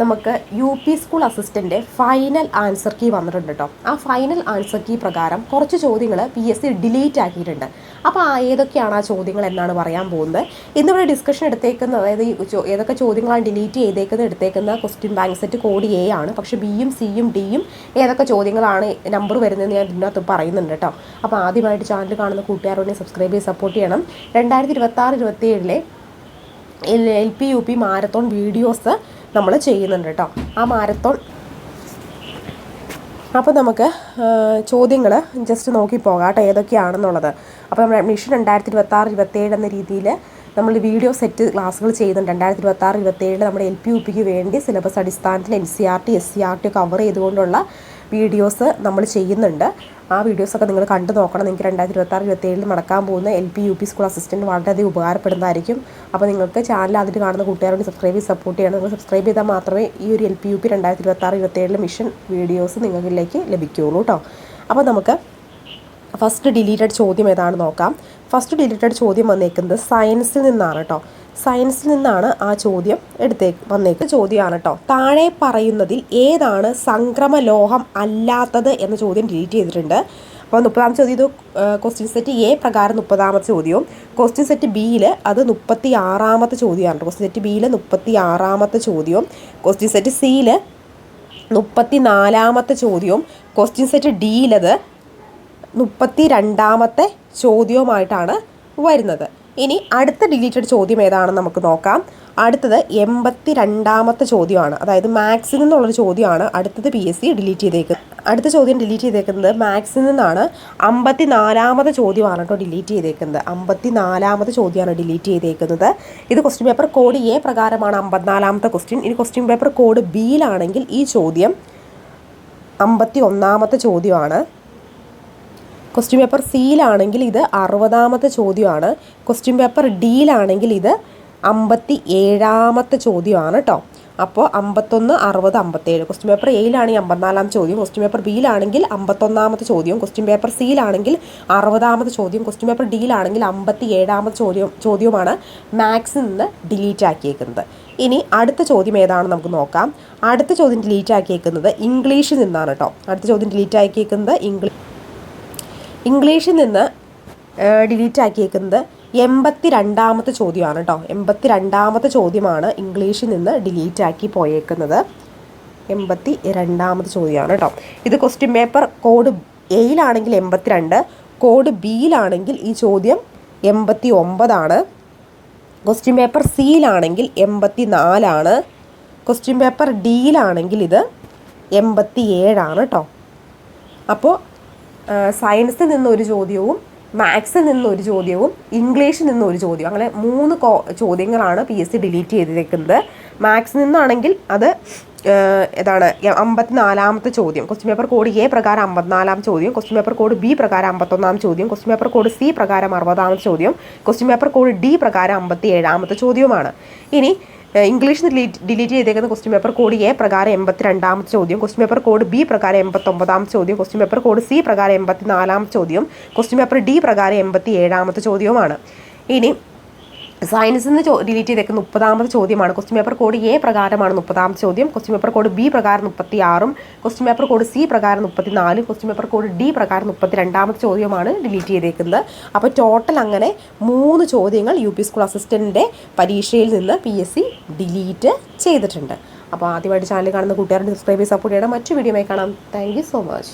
നമുക്ക് U P school assistant final answer key വന്നിട്ടുണ്ട് കേട്ടോ ആ ഫൈനൽ ആൻസർ കീ പ്രകാരം കുറച്ച് ചോദ്യങ്ങൾ പി എസ് സി ഡിലീറ്റ് ആക്കിയിട്ടുണ്ട്. അപ്പോൾ ആ ഏതൊക്കെയാണ് ആ ചോദ്യങ്ങൾ എന്നാണ് പറയാൻ പോകുന്നത്. ഇന്നിവിടെ ഡിസ്കഷൻ എടുത്തേക്കുന്നത് അതായത് ഏതൊക്കെ ചോദ്യങ്ങളാണ് ഡിലീറ്റ് ചെയ്തേക്കുന്നത് എടുത്തേക്കുന്ന question bank set code A ആണ്. പക്ഷേ ബിയും സിയും ഡിയും ഏതൊക്കെ ചോദ്യങ്ങളാണ് നമ്പർ വരുന്നതെന്ന് ഞാൻ ഇതിനകത്ത് പറയുന്നുണ്ട് കേട്ടോ അപ്പോൾ ആദ്യമായിട്ട് ചാനൽ കാണുന്ന കൂട്ടുകാരോടെ സബ്സ്ക്രൈബ് ചെയ്ത് സപ്പോർട്ട് ചെയ്യണം. രണ്ടായിരത്തി ഇരുപത്തി ആറ് ഇരുപത്തി ഏഴിലെ L P U P marathon videos നമ്മൾ ചെയ്യുന്നുണ്ട് കേട്ടോ. ആ മാരത്തോൺ. അപ്പോൾ നമുക്ക് ചോദ്യങ്ങൾ ജസ്റ്റ് നോക്കി പോകാം കേട്ടോ ഏതൊക്കെയാണെന്നുള്ളത്. അപ്പോൾ നമ്മൾ അഡ്മിഷൻ രണ്ടായിരത്തി ഇരുപത്തി ആറ് ഇരുപത്തേഴ് എന്ന രീതിയിൽ നമ്മൾ വീഡിയോ സെറ്റ് ക്ലാസ്സുകൾ ചെയ്യുന്നുണ്ട്. രണ്ടായിരത്തി ഇരുപത്തി ആറ് ഇരുപത്തേഴിൽ നമ്മുടെ എൽ പി യു പിക്ക് വേണ്ടി സിലബസ് അടിസ്ഥാനത്തിൽ N C R T S C R T cover ചെയ്തുകൊണ്ടുള്ള വീഡിയോസ് നമ്മൾ ചെയ്യുന്നുണ്ട്. ആ വീഡിയോസൊക്കെ നിങ്ങൾ കണ്ടു നോക്കണം. നിങ്ങൾക്ക് രണ്ടായിരത്തി ഇരുപത്താറ് ഇരുപത്തേഴിൽ നടക്കാൻ പോകുന്ന L P U P school assistant വളരെയധികം ഉപകാരപ്പെടുന്നതായിരിക്കും. അപ്പോൾ നിങ്ങൾക്ക് ചാനൽ അതിൽ കാണുന്ന കൂട്ടുകാരോട് സബ്സ്ക്രൈബ് ചെയ്ത് സപ്പോർട്ട് ചെയ്യണം. നിങ്ങൾ സബ്സ്ക്രൈബ് ചെയ്താൽ മാത്രമേ ഈ ഒരു എൽ പി യു പി രണ്ടായിരത്തി ഇരുപത്താറ് ഇരുപത്തേഴിലെ മിഷൻ വീഡിയോസ് നിങ്ങളിലേക്ക് ലഭിക്കുകയുള്ളൂ കേട്ടോ. അപ്പോൾ നമുക്ക് ഫസ്റ്റ് ഡിലീറ്റഡ് ചോദ്യം ഏതാണെന്ന് നോക്കാം. ഫസ്റ്റ് ഡിലീറ്റഡ് ചോദ്യം വന്നേക്കുന്നത് സയൻസിൽ നിന്നാണ് കേട്ടോ. സയൻസിൽ നിന്നാണ് ആ ചോദ്യം എടുത്തേ വന്നേക്ക് ചോദ്യമാണ് കേട്ടോ താഴെ പറയുന്നതിൽ ഏതാണ് സംക്രമ ലോഹം അല്ലാത്തത് എന്ന ചോദ്യം ഡിലീറ്റ് ചെയ്തിട്ടുണ്ട്. അപ്പോൾ മുപ്പതാമത്തെ ചോദ്യം ഇത് ക്വസ്റ്റ്യൻ സെറ്റ് എ പ്രകാരം മുപ്പതാമത്തെ ചോദ്യവും. ക്വസ്റ്റ്യൻ സെറ്റ് ബിയിൽ അത് മുപ്പത്തി ആറാമത്തെ ചോദ്യമാണ് ക്വസ്റ്റ്യൻ സെറ്റ് ബിയിൽ മുപ്പത്തി ആറാമത്തെ ചോദ്യവും. ക്വസ്റ്റ്യൻ സെറ്റ് സിയിൽ മുപ്പത്തി നാലാമത്തെ ചോദ്യവും. ക്വസ്റ്റ്യൻ സെറ്റ് ഡിയിലത് മുപ്പത്തി രണ്ടാമത്തെ ചോദ്യവുമായിട്ടാണ് വരുന്നത്. ഇനി അടുത്ത ഡിലീറ്റഡ് ചോദ്യം ഏതാണെന്ന് നമുക്ക് നോക്കാം. അടുത്തത് എൺപത്തി രണ്ടാമത്തെ ചോദ്യമാണ്. അതായത് മാത്സിൽ നിന്നുള്ളൊരു ചോദ്യമാണ്. അടുത്തത് പി എസ് സി ഡിലീറ്റ് ചെയ്തേക്കുന്നത് അടുത്ത ചോദ്യം ഡിലീറ്റ് ചെയ്തേക്കുന്നത് മാത്സിൽ നിന്നാണ്. അമ്പത്തി നാലാമത്തെ ചോദ്യമാണ് കേട്ടോ ഡിലീറ്റ് ചെയ്തേക്കുന്നത്. അമ്പത്തി നാലാമത്തെ ചോദ്യമാണ് ഡിലീറ്റ് ചെയ്തേക്കുന്നത്. ഇത് ക്വസ്റ്റ്യൻ പേപ്പർ കോഡ് എ പ്രകാരമാണ് അമ്പത്തിനാലാമത്തെ ക്വസ്റ്റ്യൻ ഇനി ക്വസ്റ്റ്യൻ പേപ്പർ കോഡ് ബിയിലാണെങ്കിൽ ഈ ചോദ്യം അമ്പത്തി ഒന്നാമത്തെ ചോദ്യമാണ്. ക്വസ്റ്റ്യൻ പേപ്പർ സിയിലാണെങ്കിൽ ഇത് അറുപതാമത്തെ ചോദ്യമാണ്. ക്വസ്റ്റ്യൻ പേപ്പർ ഡിയിലാണെങ്കിൽ ഇത് അമ്പത്തി ഏഴാമത്തെ ചോദ്യമാണ് കേട്ടോ അപ്പോൾ അമ്പത്തൊന്ന് അറുപത് അമ്പത്തേഴ്. ക്വസ്റ്റ്യൻ പേപ്പർ എയിലാണെങ്കിൽ അമ്പത്തിനാലാം ചോദ്യം. ക്വസ്റ്റ്യൻ പേപ്പർ ബിയിലാണെങ്കിൽ അമ്പത്തൊന്നാമത്തെ ചോദ്യം. ക്വസ്റ്റ്യൻ പേപ്പർ സിയിലാണെങ്കിൽ അറുപതാമത്തെ ചോദ്യം. ക്വസ്റ്റ്യൻ പേപ്പർ ഡിയിലാണെങ്കിൽ അമ്പത്തി ഏഴാമത്തെ ചോദ്യം ചോദ്യവുമാണ് മാത്സിൽ നിന്ന് ഡിലീറ്റ് ആക്കിയേക്കുന്നത്. ഇനി അടുത്ത ചോദ്യം ഏതാണെന്ന് നമുക്ക് നോക്കാം. അടുത്ത ചോദ്യം ഡിലീറ്റ് ആക്കിയേക്കുന്നത് ഇംഗ്ലീഷിൽ നിന്നാണ് കേട്ടോ അടുത്ത ചോദ്യം ഡിലീറ്റ് ആക്കിയേക്കുന്നത് ഇംഗ്ലീഷ് ഇംഗ്ലീഷിൽ നിന്ന് ഡിലീറ്റ് ആക്കിയേക്കുന്നത് എൺപത്തി രണ്ടാമത്തെ ചോദ്യമാണ് കേട്ടോ എൺപത്തി രണ്ടാമത്തെ ചോദ്യമാണ് ഇംഗ്ലീഷിൽ നിന്ന് ഡിലീറ്റ് ആക്കി പോയേക്കുന്നത്. എൺപത്തി രണ്ടാമത്തെ ചോദ്യമാണ് കേട്ടോ ഇത് ക്വസ്റ്റ്യൻ പേപ്പർ കോഡ് എയിലാണെങ്കിൽ എൺപത്തിരണ്ട് കോഡ് ബിയിലാണെങ്കിൽ ഈ ചോദ്യം എൺപത്തി ഒമ്പതാണ് ക്വസ്റ്റ്യൻ പേപ്പർ സിയിലാണെങ്കിൽ എൺപത്തി നാലാണ് ക്വസ്റ്റ്യൻ പേപ്പർ ഡിയിലാണെങ്കിൽ ഇത് എൺപത്തി ഏഴാണ് കേട്ടോ അപ്പോൾ സയൻസിൽ നിന്നൊരു ചോദ്യവും മാത്സിൽ നിന്നൊരു ചോദ്യവും ഇംഗ്ലീഷിൽ നിന്നൊരു ചോദ്യവും. അങ്ങനെ മൂന്ന് ചോദ്യങ്ങളാണ് പി എസ് സി ഡിലീറ്റ് ചെയ്തിരിക്കുന്നത് മാത്സിൽ നിന്നാണെങ്കിൽ അത് ഏതാണ് അമ്പത്തിനാലാമത്തെ ചോദ്യം. ക്വസ്റ്റ്യൻ പേപ്പർ കോഡ് എ പ്രകാരം അമ്പത്തിനാലാം ചോദ്യം. ക്വസ്റ്റ്യൻ പേപ്പർ കോഡ് ബി പ്രകാരം അമ്പത്തൊന്നാം ചോദ്യം. ക്വസ്റ്റ്യൻ പേപ്പർ കോഡ് സി പ്രകാരം അറുപതാമത്തെ ചോദ്യം. ക്വസ്റ്റ്യൻ പേപ്പർ കോഡ് ഡി പ്രകാരം അമ്പത്തി ഏഴാമത്തെ ചോദ്യവുമാണ്. ഇനി ഏഹ്, ഇംഗ്ലീഷ് ഡിലീറ്റ് ഡിലീറ്റ് ചെയ്തേക്കുന്ന ക്വസ്റ്റ്യൻ പേപ്പർ കോഡ് എ പ്രകാരം എൺപത്തി രണ്ടാമത്തെ ചോദ്യം. ക്വസ്റ്റ്യൻ പേപ്പർ കോഡ് ബി പ്രകാരം എൺപത്തൊമ്പതാമത്തെ ചോദ്യം. ക്വസ്റ്റ്യൻ പേപ്പർ കോഡ് സി പ്രകാരം എൺപത്തി നാലാമത്തെ ചോദ്യം. ക്വസ്റ്റ്യൻ പേപ്പർ ഡി പ്രകാരം എൺപത്തി ഏഴാമത്തെ ചോദ്യവുമാണ്. ഇനി സയൻസിൽ നിന്ന് ഡിലീറ്റ് ചെയ്തേക്കുന്ന മുപ്പതാമത് ചോദ്യമാണ്. ക്വസ്റ്റ്യൻ പേപ്പർ കോഡ് എ പ്രകാരമാണ് മുപ്പതാമത് ചോദ്യം. ക്വസ്റ്റ്യൻ പേപ്പർ കോഡ് ബി പ്രകാരം മുപ്പത്തി ആറും ക്വസ്റ്റ്യൻ പേപ്പർ കോഡ് സി പ്രകാരം മുപ്പത്തി നാലും ക്വസ്റ്റ്യൻ പേപ്പർ കോഡ് ഡി പ്രകാരം മുപ്പത്തി രണ്ടാമത് ചോദ്യമാണ് ഡിലീറ്റ് ചെയ്തേക്കുന്നത്. അപ്പോൾ ടോട്ടൽ അങ്ങനെ മൂന്ന് ചോദ്യങ്ങൾ യു പി സ്കൂൾ അസിസ്റ്റന്റിന്റെ പരീക്ഷയിൽ നിന്ന് പി എസ് സി ഡിലീറ്റ് ചെയ്തിട്ടുണ്ട്. അപ്പോൾ ആദ്യമായിട്ട് ചാനൽ കാണുന്ന കൂട്ടുകാരുടെ സബ്സ്ക്രൈബ് സപ്പോർട്ട് ചെയ്യണം. മറ്റു വീഡിയോമായി കാണാം. Thank so much